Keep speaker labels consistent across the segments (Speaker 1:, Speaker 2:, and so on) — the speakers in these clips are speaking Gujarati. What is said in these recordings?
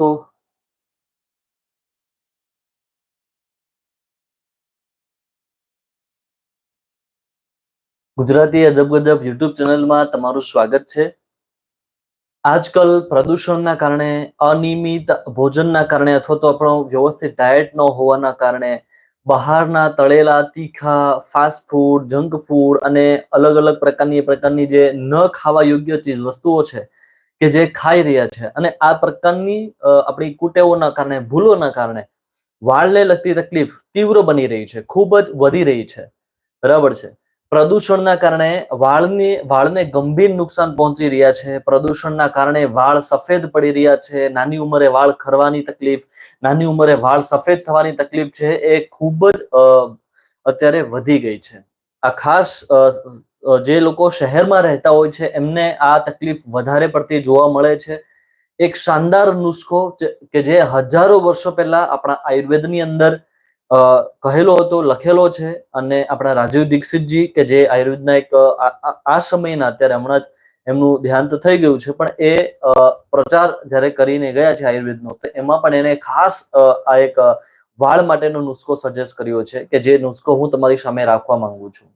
Speaker 1: દોસ્તો ગુજરાતી અજબ ગજબ યુટ્યુબ ચેનલમાં તમારું સ્વાગત છે. આજકાલ પ્રદૂષણના કારણે, અનિયમિત ભોજનના કારણે અથવા તો આપણો વ્યવસ્થિત ડાયટ ન હોવાના કારણે બહારના તળેલા તીખા ફાસ્ટ ફૂડ જંક ફૂડ અને અલગ અલગ પ્રકારની પ્રકારની જે ન ખાવા યોગ્ય ચીજ વસ્તુઓ છે કે જે ખાઈ રહ્યા છે. અને આ પ્રકારની આપણી કુટેવોના કારણે, ભૂલોના કારણે વાળને લગતી તકલીફ તીવ્ર બની રહી છે. ખૂબ જ વધી રહી છે. બરાબર છે? પ્રદૂષણના કારણે વાળની, વાળને ગંભીર નુકસાન પહોંચી રહ્યા છે. પ્રદૂષણના કારણે વાળ સફેદ પડી રહ્યા છે. નાની ઉંમરે વાળ ખરવાની તકલીફ, નાની ઉંમરે વાળ સફેદ થવાની તકલીફ છે એ ખૂબ જ અત્યારે વધી ગઈ છે. આ ખાસ જે લોકો શહેરમાં રહેતા હોય છે, એમને આ તકલીફ વધારે પડતી જોવા મળે છે. એક શાનદાર નુસ્ખો કે જે હજારો વર્ષો પહેલા આપણા આયુર્વેદની અંદર કહેલો હતો, લખેલો છે અને આપણા રાજીવ દીક્ષિતજી કે જે આયુર્વેદના એક આ- સમયના અત્યારે હમણાં જ એમનું ધ્યાન તો થઈ ગયું છે, પણ એ પ્રચાર જ્યારે કરીને ગયા છે આયુર્વેદનો, તો એમાં પણ એને ખાસ આ એક વાળ માટેનો નુસ્ખો સજેસ્ટ કર્યો છે કે જે નુસ્ખો હું તમારી સામે રાખવા માંગુ છું.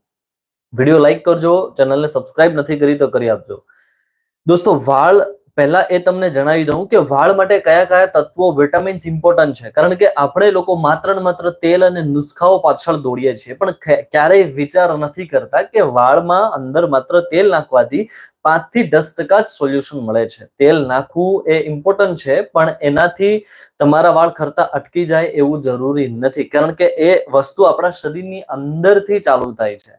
Speaker 1: વીડિયો લાઈક કરજો, ચેનલને સબસ્ક્રાઇબ નથી કરી તો કરી આપજો. દોસ્તો, વાળ, પહેલા એ તમને જણાવી દઉં કે વાળ માટે કયા કયા તત્વો વિટામિન્સ ઇમ્પોર્ટન્ટ છે. કારણ કે આપણે લોકો માત્ર ને માત્ર તેલ અને નુસ્ખાઓ પાછળ દોડીએ છીએ, પણ ક્યારેય વિચાર નથી કરતા કે વાળમાં અંદર માત્ર તેલ નાખવાથી પાંચથી દસ ટકા જ સોલ્યુશન મળે છે. તેલ નાખવું એ ઇમ્પોર્ટન્ટ છે, પણ એનાથી તમારા વાળ ખરતા અટકી જાય એવું જરૂરી નથી. કારણ કે એ વસ્તુ આપણા શરીરની અંદરથી ચાલુ થાય છે.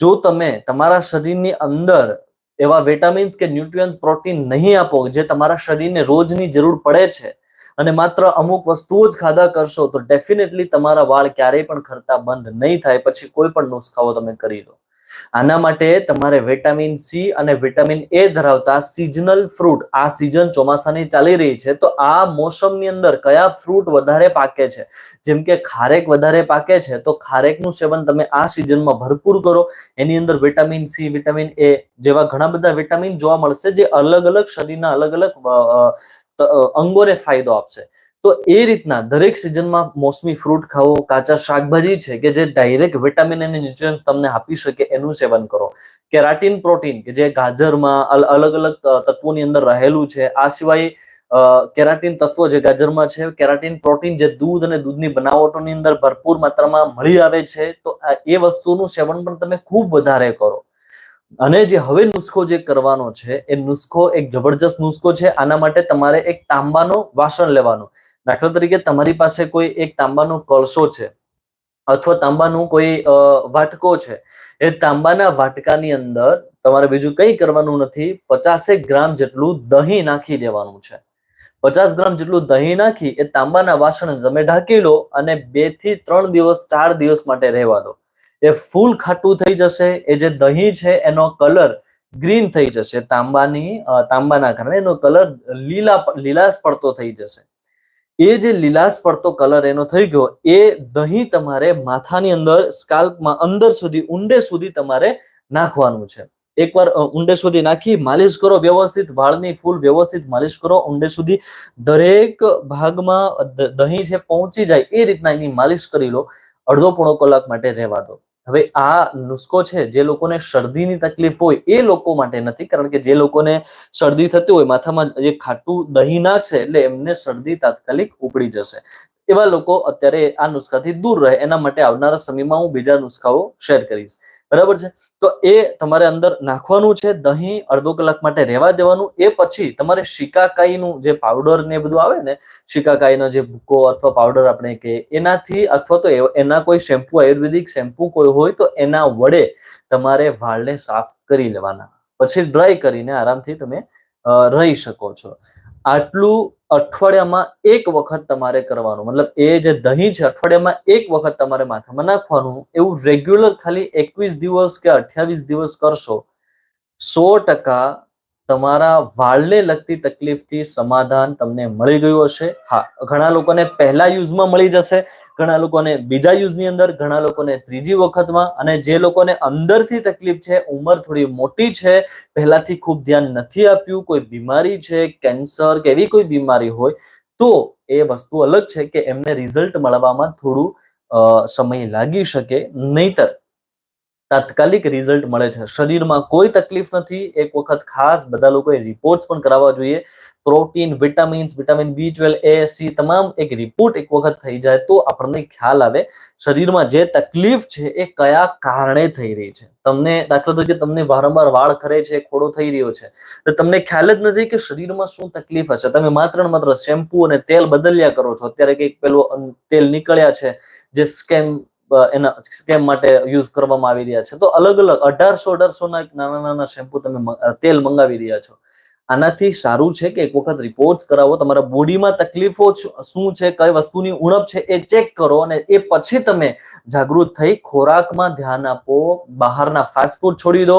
Speaker 1: જો તમે તમારા શરીરની અંદર એવા વિટામિન્સ કે ન્યુટ્રિયન્સ પ્રોટીન નહીં આપો જે તમારા શરીરને રોજની જરૂર પડે છે અને માત્ર અમુક વસ્તુઓ જ ખાધા કરશો તો ડેફિનેટલી તમારા વાળ ક્યારેય પણ ખરતા બંધ નહીં થાય. પછી કોઈ પણ નુસ્ખાઓ તમે કરી લો. આના માટે તમારે વિટામિન સી અને વિટામિન એ ધરાવતા સિઝનલ ફ્રૂટ આ સિઝન ચોમાસાની ચાલી રહી છે, તો આ મોસમની અંદર કયા ફ્રૂટ વધારે પાકે છે? જેમ કે ખારેક વધારે પાકે છે, તો ખારેકનું સેવન તમે આ સિઝનમાં ભરપૂર કરો. એની અંદર વિટામિન સી વિટામિન એ જેવા ઘણા બધા વિટામિન જોવા મળશે, જે અલગ અલગ શરીરના અલગ અલગ અંગોને ફાયદો આપશે. તો એ રીતના દરેક સિઝનમાં મોસમી ફ્રૂટ ખાવો કાચા શાકભાજી છે કે જે ડાયરેક્ટ વિટામિન અને ન્યુટ્રિયન્સ તમને આપી શકે એનું સેવન કરો. કેરાટીન પ્રોટીન કે જે ગાજરમાં અલગ અલગ તત્વોની અંદર રહેલું છે, આ સિવાય કેરાટીન તત્વો જે ગાજરમાં છે, કેરાટીન પ્રોટીન જે દૂધ અને દૂધની બનાવટોની અંદર ભરપૂર માત્રામાં મળી આવે છે, તો એ વસ્તુનું સેવન પણ તમે ખૂબ વધારે કરો. અને જે હવે નુસ્ખો જે કરવાનો છે, એ નુસ્ખો એક જબરજસ્ત નુસ્ખો છે, આના માટે તમારે એક તાંબાનો વાસણ લેવાનો. દાખલા તરીકે તમારી પાસે કોઈ એક તાંબાનો કળશો છે અથવા તાંબાનું કોઈ વાટકો છે. એ તાંબાના વાટકાની અંદર તમારે બીજું કંઈ કરવાનું નથી. પચાસેક ગ્રામ જેટલું દહીં નાખી દેવાનું છે. પચાસ ગ્રામ જેટલું દહીં નાખી એ તાંબાના વાસણ તમે ઢાંકી લો અને બેથી ત્રણ દિવસ, ચાર દિવસ માટે રહેવા દો. એ ફૂલ ખાટું થઈ જશે. એ જે દહીં છે એનો કલર ગ્રીન થઈ જશે. તાંબાની તાંબાના કારણે એનો કલર લીલા, લીલાશ પડતો થઈ જશે. એ જે લીલાશ પડતો કલર એનો થઈ ગયો, એ દહીં તમારે માથાની અંદર સ્કાલ્પમાં અંદર સુધી, ઊંડે સુધી તમારે નાખવાનું છે. એકવાર ઊંડે સુધી નાખી, માલિશ કરો વ્યવસ્થિત, વાળની ફૂલ વ્યવસ્થિત માલિશ કરો, ઊંડે સુધી દરેક ભાગમાં દહીં છે, પહોંચી જાય, એ રીતના એની માલિશ કરી લો, અડધો પોણો કલાક માટે રહેવા દો. હવે આ નુસ્ખો છે, જે લોકોને શરદીની તકલીફ હોય એ લોકો માટે નથી, કારણ કે જે લોકોને શરદી થતી હોય, માથામાં જે ખાટું દહીં નાખશે એટલે એમને શરદી તાત્કાલિક ઉપડી જશે. એવા લોકો અત્યારે આ નુસ્ખાથી દૂર રહે. એના માટે આવનારા સમયમાં હું બીજા નુસ્ખાઓ શેર કરીશ. બરાબર છે? તો એ તમારે અંદર નાખવાનું છે. દહીં અડધો કલાક માટે રહેવા દેવાનું. એ પછી તમારે શિકાકાઈનું જે પાવડર ને બધું આવે ને, શિકાકાઈનો જે ભૂકો અથવા પાવડર આપણે કે એનાથી અથવા તો એના કોઈ શેમ્પુ આયુર્વેદિક શેમ્પુ કોઈ હોય તો એના વડે તમારે વાળને સાફ કરી લેવાના. પછી ડ્રાય કરીને આરામથી તમે રહી શકો છો. આટલું અઠવાડિયામાં એક વખત તમારે કરવાનું. મતલબ એ જે દહીં છે, અઠવાડિયામાં એક વખત તમારે માથામાં નાખવાનું. એવું રેગ્યુલર ખાલી એકવીસ દિવસ કે અઠ્યાવીસ દિવસ કરશો, સો ટકા તમારા વાળને લગતી તકલીફથી સમાધાન તમને મળી ગયું હશે. હા, ઘણા લોકોને પહેલા યુઝમાં મળી જશે, ઘણા લોકોને બીજા યુઝની અંદર, ઘણા લોકોને ત્રીજી વખતમાં અને જે લોકોને અંદરથી તકલીફ છે, ઉંમર થોડી મોટી છે, પહેલાથી ખૂબ ધ્યાન નથી આપ્યું, કોઈ બીમારી છે, કેન્સર કે એવી કોઈ બીમારી હોય, તો એ વસ્તુ અલગ છે કે એમને રિઝલ્ટ મળવામાં થોડું સમય લાગી શકે. નહીતર તાત્કાલિક રિઝલ્ટ મળે છે. શરીરમાં કોઈ તકલીફ નથી. એક વખત ખાસ બધા લોકોએ રિપોર્ટ્સ પણ કરાવવા જોઈએ. Protein, vitamins, vitamin B twelve, A, C તમામ એક રિપોર્ટ એક વખત થઈ જાય તો આપણને ખ્યાલ આવે શરીરમાં જે તકલીફ છે એ કયા કારણે થઈ રહી છે. તમને દાખલા તરીકે તમને વારંવાર વાળ ખરે છે, ખોડો થઈ રહ્યો છે, તો તમને ખ્યાલ જ નથી કે શરીરમાં શું તકલીફ હશે. તમે માત્ર ને માત્ર શેમ્પુ અને તેલ બદલ્યા કરો છો. અત્યારે કંઈક પેલું તેલ નીકળ્યા છે, જે સ્કેમ એના સ્કેમ માટે યુઝ કરવામાં આવી રહ્યા છે. તો અલગ અલગ અઢારસો અઢારસો ના નાના નાના શેમ્પુ તમે તેલ મંગાવી રહ્યા છો. આનાથી સારું છે કે એક વખત રિપોર્ટ કરાવો, તમારા બોડીમાં તકલીફો શું છે, કઈ વસ્તુની ઉણપ છે એ ચેક કરો અને એ પછી તમે જાગૃત થઈ ખોરાકમાં ધ્યાન આપો. બહારના ફાસ્ટ ફૂડ છોડી દો.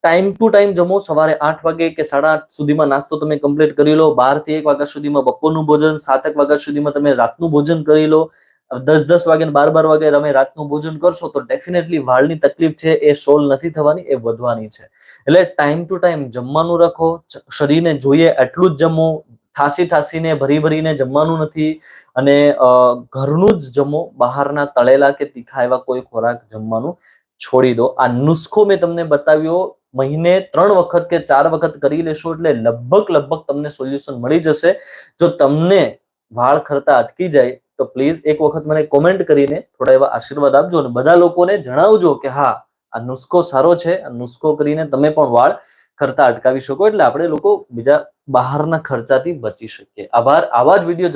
Speaker 1: ટાઈમ ટુ ટાઈમ જમો. સવારે આઠ વાગે કે સાડા આઠ સુધીમાં નાસ્તો તમે કમ્પ્લીટ કરી લો. બારથી એક વાગ્યા સુધીમાં બપોરનું ભોજન, સાત એક વાગ્યા સુધીમાં તમે રાતનું ભોજન કરી લો. દસ દસ વાગે બાર બાર વાગે તમે રાતનું ભોજન કરશો તો ડેફિનેટલી વાળની તકલીફ છે, એ સોલ્વ નથી થવાની, એ વધવાની છે. એટલે ટાઈમ ટુ ટાઈમ જમવાનું રાખો શરીરને જોઈએ એટલું જ જમો ઠાસી ઠાસીને ભરી ભરીને જમવાનું નથી અને ઘરનું જ જમો, બહારના તળેલા કે તીખા એવા કોઈ ખોરાક જમવાનું છોડી દો. આ નુસ્ખો મેં તમને બતાવ્યો, મહિને ત્રણ વખત કે ચાર વખત કરી લેશો એટલે લગભગ લગભગ તમને સોલ્યુશન મળી જશે. જો તમને વાળ ખરતા અટકી જાય તો પ્લીઝ એક વખત મને કોમેન્ટ કરીને થોડા એવા આશીર્વાદ આપજો અને બધા લોકોને જણાવજો કે હા, આ નુસ્ખો સારો છે. આ નુસ્ખો કરીને તમે પણ વાળ કરતા અટકાવી શકો એટલે આપણે લોકો બીજા બહારના ખર્ચાથી બચી શકીએ. આભાર. આવા જ વીડિયો